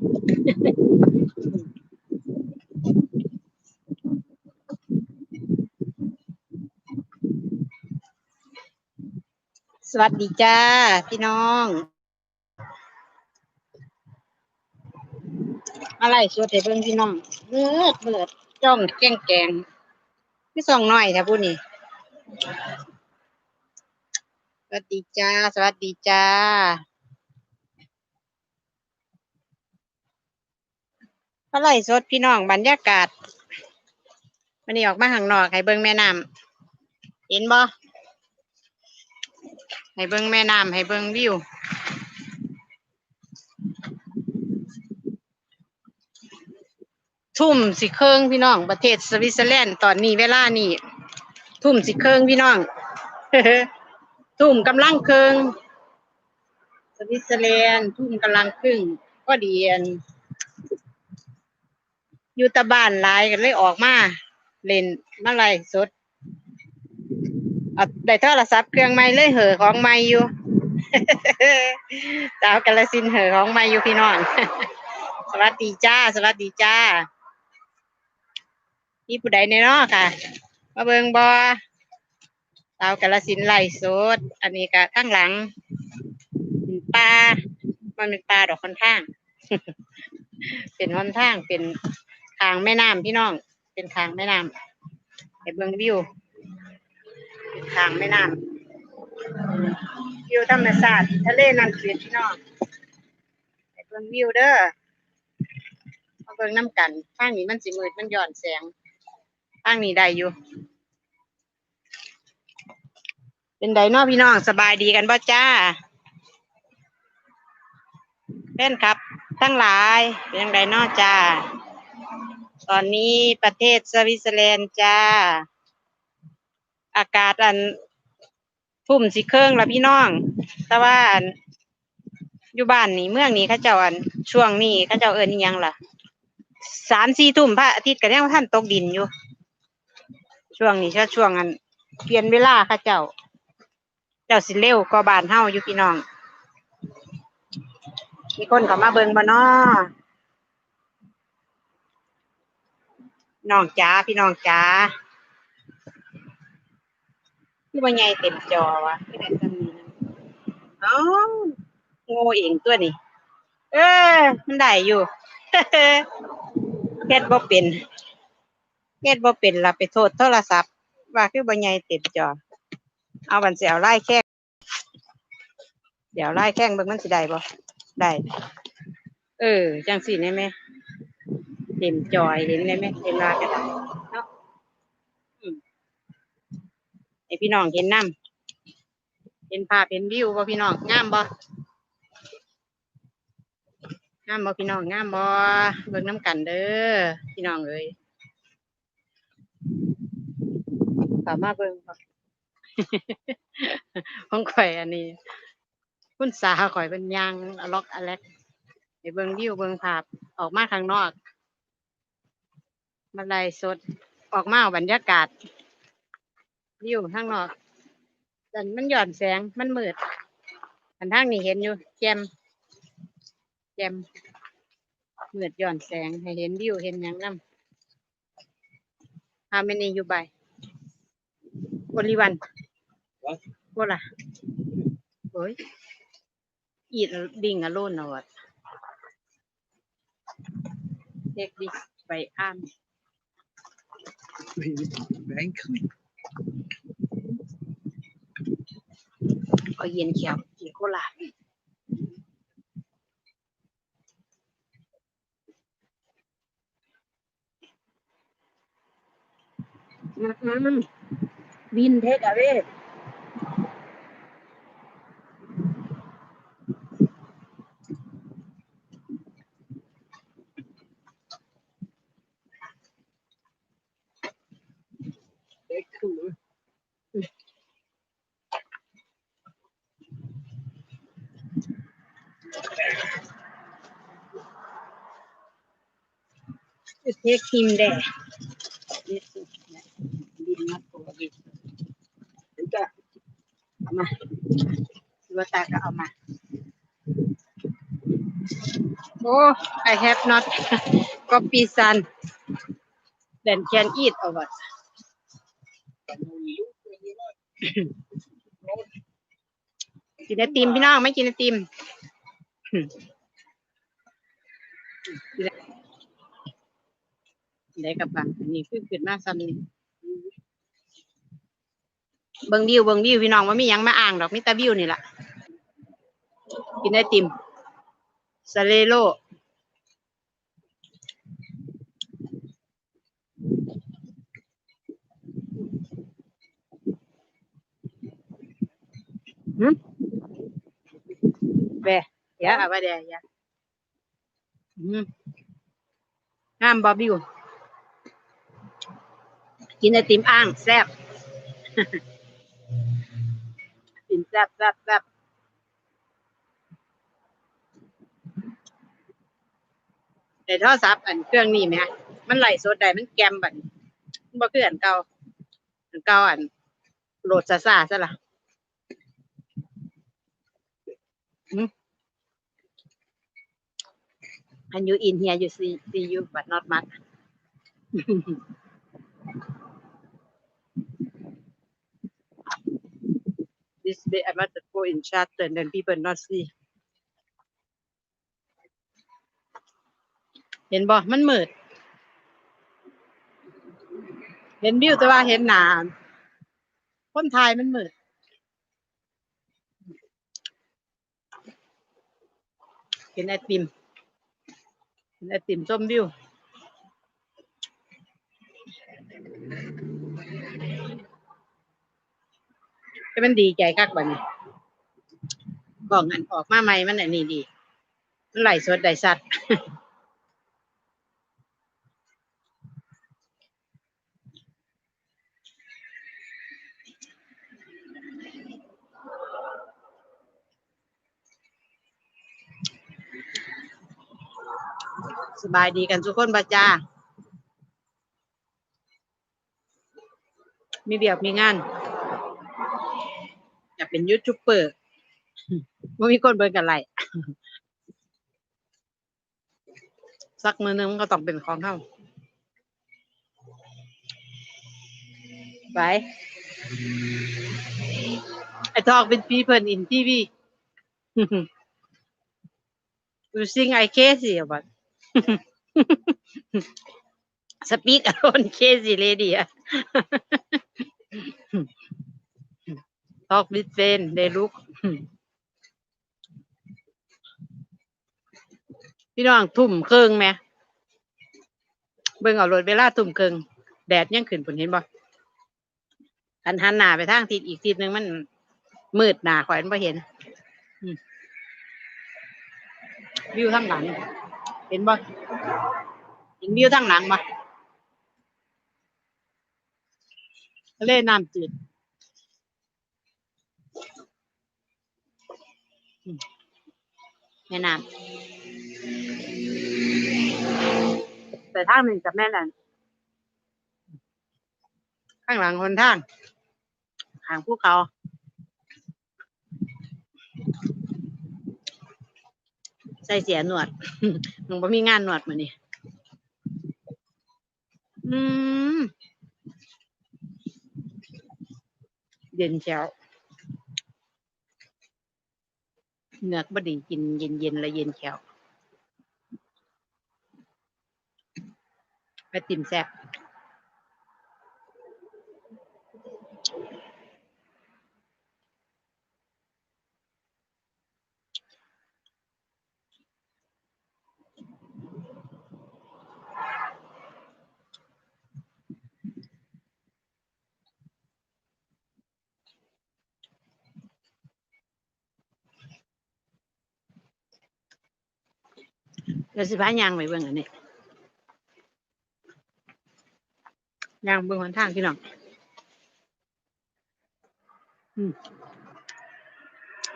สวัสดีจ้า พี่น้องอะไรสวดให้เบิ่งพี่น้องเบิดเบิดจ้องแกงแกงพี่สองหน้อยค่ะผู้นี้สวัสดีจ้า สวัสดีจ้า อะไรสดพี่น้องบรรยากาศวันนี้ออกมาข้างนอกให้เบิ่งแม่น้ำเห็นบ่ให้เบิ่งแม่น้ำให้เบิ่งวิวทุ่มสิเครื่องพี่น้อง ประเทศสวิตเซอร์แลนด์ตอนนี้เวลานี้ทุ่มสิเครื่องพี่น้องทุ่มกำลังเครื่องสวิตเซอร์แลนด์ทุ่มกำลังครึ่งก็ดีอัน อยู่ตะบ้านหลายกันเลยออกมาเล่นมาไล่สดเอาได้โทรศัพท์เครื่องใหม่เลยเหอของใหม่อยู่สาวกาลสินเหอของใหม่อยู่พี่น้องสวัสดีจ้า สวัสดีจ้าพี่ผู้ใดในนาะค่ะ มาเบิงบอสาวกาลสินไล่สด อันนี้ก็ข้างหลังป็นป่ามันเป็นป่าดอกคอนทาง เป็นหอนทางเป็น ทางแม่น้ำพี่น้อง เป็นทางแม่น้ำให้เบิงวิวทางแม่น้ำวิวธรรมชาติทะเลน้ำเสียพี่น้องไปเบิ่งวิวเด้อมาเบิ่งน้ำกันทางนี้มันสิมืดมันหย่อนแสงทางนี้ได้อยู่ เป็นไดนาะพี่น้องสบายดีกันบ่จ้าเล่นครับทั้งหลายเป็นยังไงนาะจ้า ตอนนี้ประเทศสวิตเซอร์แลนด์จ้า อากาศอันทุ่มสิเครื่องละพี่น้อง แต่ว่าอันอยู่บ้านนี่เมืองนี้เขาเจ้าอันช่วงนี้เขาเจ้าเอิ้นอิหยังล่ะสามสี่ทุ่มพระอาทิตย์ก็ยังท่านตกดินอยู่ ช่วงนี้ก็ช่วงอันเปลี่ยนเวลาเขาเจ้า เจ้าสิเร็วกว่าบ้านเฮาอยู่พี่น้องมีคนเขามาเบิงบ่น้อ น้องจ๋าพี่น้องจ๋าที่ว่าใหญ่เต็มจอวะที่ไหนจะมีนะเอ้าโง่เองตัวนี้ เออ มันได้อยู่เฮ็ดบ่เป็นเฮ็ดบ่เป็นล่ะไปโทษโทรศัพท์ ว่าคือบ่ใหญ่เต็มจอ เอาบันเสียวไล่แข้งเดี๋ยวไล่แข้งเบิ่งมันสิได้บ่ได้ เออ จังสิได้ไหม เต็มจอยเห็นได้ไหมเห็นลากันเนาะให้พี่น้องเห็นน้ำเห็นภาพเห็นวิวบ่พี่น้องงามบ่งามบ่พี่น้องงามบ่เบิ่งน้ำกันเด้อพี่น้องเอ้ยสามารถเบิ่งบ่ของข่อยอันนี้คุณสาข่อยเป็นยางอะล็อกอะแลกไปเบิ่งวิวเบิ่งภาพออกมาข้างนอก มาไล่สด ออกมาเอาบรรยากาศวิวข้างนอกแต่มันหย่อนแสงมันมืดอันทางนี้เห็นอยู่แจมแจมมืดหย่อนแสงให้เห็นวิวเห็นอย่างนั้นฮาเมนีอยู่ใบบริวันโอล่ะโอ้ยอีดดิ่งอะโลนนะวะ take this อ้าม did not forget. ก็เอามา ดูตาก็เอามาโอ้ I have not copy son then can eat over กินไอติมพี่น้องไม่กินไอติมได้กับบังอันนี้คือขึ้นมาซ้ำนี่เบิ่งวิวเบิ่งวิวพี่น้องว่ามียังมาอ่างดอกมีแต่วิวนี่แหละกินไอติมซาเลโล หืมเบะยะอะไรเดียยะอืมงามบอบิวกินไอติมอ่างแซ่บกินแซ่บแซ่บแซ่บแต่โทรศัพท์อันเครื่องนี้ไหมฮะมันไหลฟ์สดได้มันแกมบัดมันบ่คืออันเก่าอันเก่าอันโหลดซาซาซะล่ะหืม And you in here you see see you but not much this way I must go in chat and then people not see เห็นบ่มันมืด เห็นวิวแต่ว่าเห็นหนาคนไทยมันมืด เห็นไอติมเห็นไอติมส้มดิวให้มันดีใจกักบันบอกล่องอันออกมาใหม่มันอันนี้ดี มันไหลสดได้สัตว์ สบายดีกันทุกคนบาจ้า มีเบียบมีงาน อยากเป็นยูทูบเบอร์ว่ามีคนเบิร์กันไรสักมือนึงมันก็ต้องเป็นของเขาไป I talk with people in TV you think I crazy about speak alone crazy lady ah. talk with friend they look พี่น้องทุ่มครึ่งไหมเบิ่งเอารถเวลาทุ่มครึ่งแดดยังขึ้นผลเห็นบ่หันหันหน้าไปทางทิศอีกทิศหนึ่งมัน มืดหนาข่อยมันบ่เห็นวิวทางหลัง เห็นบ่เห็นวิวทางหลังบ่ทะเลน้ำจืดอืมแม่น้ำแต่ทางหนึ่งกับแม่นั่นข้างหลังคนทางทางภูเขา ส่เสียหนวดมึงบ่มีงานหนวดมานี่อืมเย็นเช้าเหงือกบดีกินเย็นเย็นๆและเย็นเช้าไปติ่มแซ่บ เดี๋ยวสิพายางไปเบิ่งอันนี้ยางเบิ่งหนทางพี่น้องอืม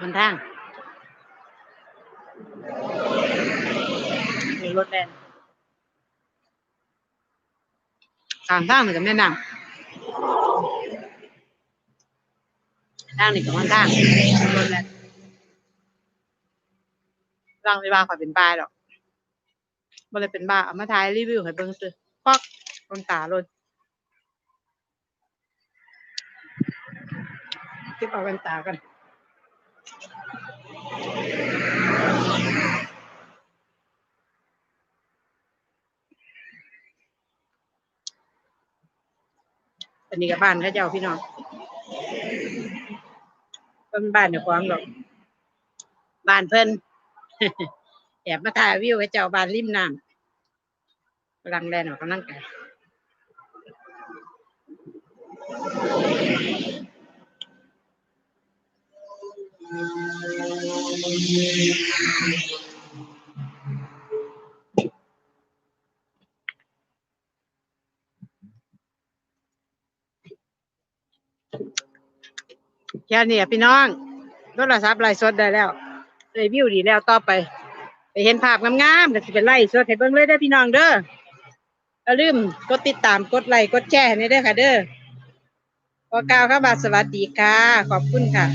หนทางมีรถแล่นทางทางนี่ก็แม่น้ำทางนี่ก็หนทางรถแล่นร่างไม่ว่าขอยเป็นป้ายหรอก บ่เลยเป็นบ้าเอามาถ่ายรีวิวให้เบิ่งซื่อพอกคนตาลดเก็บเอาแว่นตากันอันนี้กับบ้านเขาเจ้าพี่น้องเป็นบ้านเดี๋ยวความหรอกบ้านเพิ่น แอบมาถ่ายวิวให้เจ้าบ้านริมน้ำกำลังแลนออกกำลังกายแค่นี้พี่น้องโทรศัพท์ไล่สดได้แล้วเลยวิวดีแล้วต่อไป เห็นภาพงามๆก็สิเป็นไล่สดให้เบิ่งเลยเด้อพี่น้องเด้ออย่าลืมกดติดตามกดไลค์กดแชร์ให้เด้อค่ะ เด้อขอกล่าวคำว่าสวัสดีค่ะ ขอบคุณค่ะ